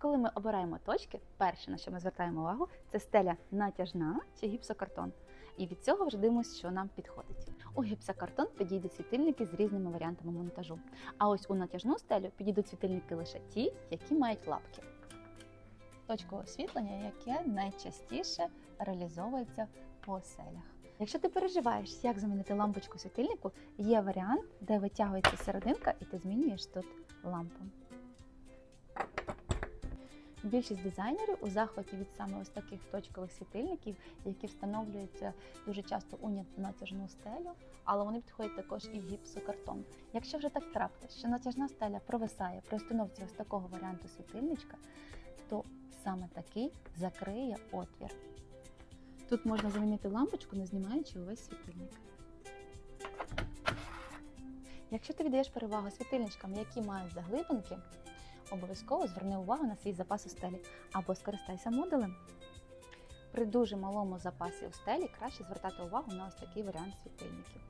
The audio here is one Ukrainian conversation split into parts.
Коли ми обираємо точки, перше, на що ми звертаємо увагу, це стеля натяжна чи гіпсокартон. І від цього вже дивимося, що нам підходить. У гіпсокартон підійдуть світильники з різними варіантами монтажу. А ось у натяжну стелю підійдуть світильники лише ті, які мають лапки. Точкове освітлення, яке найчастіше реалізовується по оселях. Якщо ти переживаєш, як замінити лампочку світильнику, є варіант, де витягується серединка, і ти змінюєш тут лампу. Більшість дизайнерів у захваті від саме ось таких точкових світильників, які встановлюються дуже часто у натяжну стелю, але вони підходять також і в гіпсокартон. Якщо вже так трапиться, що натяжна стеля провисає при установці ось такого варіанту світильничка, то саме такий закриє отвір. Тут можна замінити лампочку, не знімаючи увесь світильник. Якщо ти віддаєш перевагу світильничкам, які мають заглибинки, обов'язково зверни увагу на свій запас у стелі або скористайся модулем. При дуже малому запасі у стелі краще звертати увагу на ось такий варіант світильників.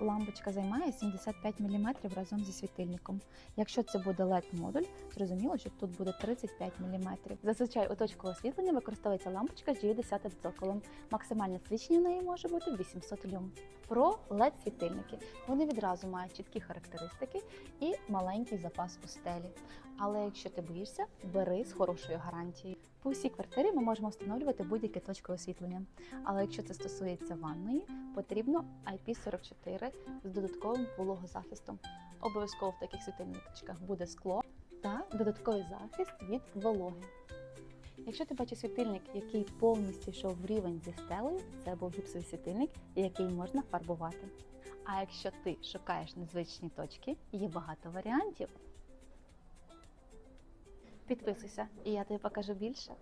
Лампочка займає 75 мм разом зі світильником. Якщо це буде LED-модуль, зрозуміло, що тут буде 35 мм. Зазвичай у точкове освітлення використовується лампочка з G10 цоколем. Максимальне свічення в неї може бути 800 люм. Про LED-світильники. Вони відразу мають чіткі характеристики і маленький запас у стелі. Але якщо ти боїшся, бери з хорошою гарантією. По усій квартирі ми можемо встановлювати будь-яке точкове освітлення. Але якщо це стосується ванної, потрібно IP44 з додатковим вологозахистом. Обов'язково в таких світильничках буде скло та додатковий захист від вологи. Якщо ти бачиш світильник, який повністю йшов в рівень зі стелею, це був гіпсовий світильник, який можна фарбувати. А якщо ти шукаєш незвичні точки, є багато варіантів. Підписуйся, і я тобі покажу більше.